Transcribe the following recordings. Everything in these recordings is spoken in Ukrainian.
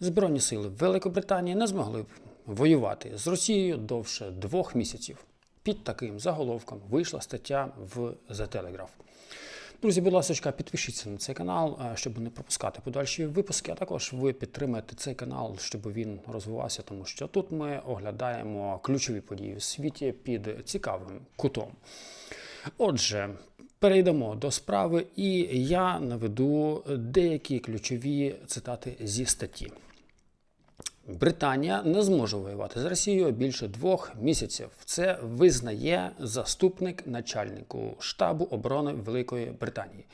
Збройні сили Великобританії не змогли б воювати з Росією довше двох місяців. Під таким заголовком вийшла стаття в The Telegraph. Друзі, будь ласка, підпишіться на цей канал, е, щоб не пропускати подальші випуски. А також ви підтримаєте цей канал, щоб він розвивався, тому що тут ми оглядаємо ключові події у світі під цікавим кутом. Отже, перейдемо до справи, і я наведу деякі ключові цитати зі статті. Британія не зможе воювати з Росією більше двох місяців. Це визнає заступник начальнику штабу оборони Великої Британії.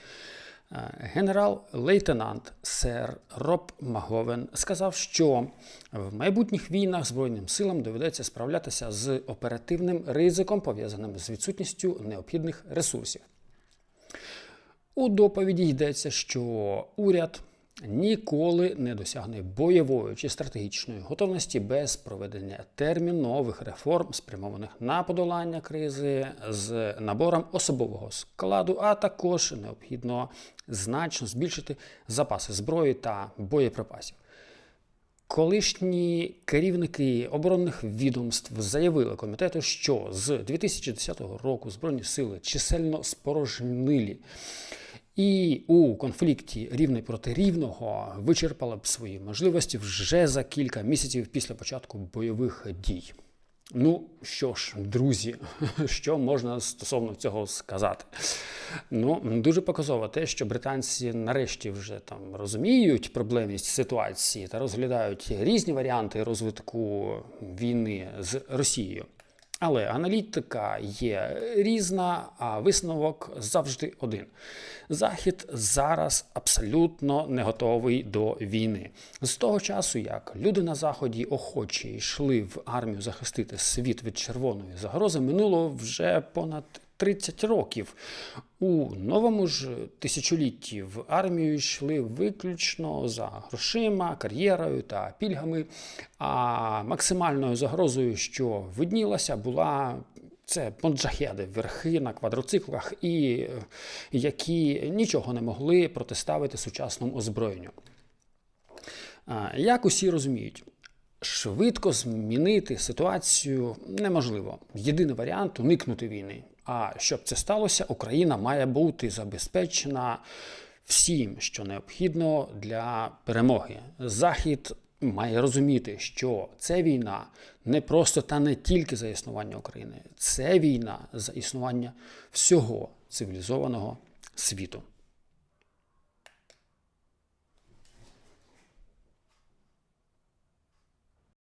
Е, Генерал-лейтенант сер Роб Маговен сказав, що в майбутніх війнах Збройним силам доведеться справлятися з оперативним ризиком, пов'язаним з відсутністю необхідних ресурсів. У доповіді йдеться, що уряд ніколи не досягне бойової чи стратегічної готовності без проведення термінових реформ, спрямованих на подолання кризи з набором особового складу, а також необхідно значно збільшити запаси зброї та боєприпасів. Колишні керівники оборонних відомств заявили комітету, що з 2010 року Збройні сили чисельно спорожнилі і у конфлікті рівний проти рівного вичерпала б свої можливості вже за кілька місяців після початку бойових дій. Ну що ж, друзі, що можна стосовно цього сказати? Ну, дуже показово те, що британці нарешті вже там розуміють проблемність ситуації та розглядають різні варіанти розвитку війни з Росією. Але аналітика є різна, а висновок завжди один. Захід зараз абсолютно не готовий до війни. З того часу, як люди на заході охоче йшли в армію захистити світ від червоної загрози, минуло вже понад 30 років. У новому ж тисячолітті в армію йшли виключно за грошима, кар'єрою та пільгами. А максимальною загрозою, що виднілася, була це моджахеди, верхи на квадроциклах, і які нічого не могли протиставити сучасному озброєнню. Як усі розуміють, швидко змінити ситуацію неможливо. Єдиний варіант уникнути війни. А щоб це сталося, Україна має бути забезпечена всім, що необхідно для перемоги. Захід має розуміти, що це війна не просто та не тільки за існування України, це війна за існування всього цивілізованого світу.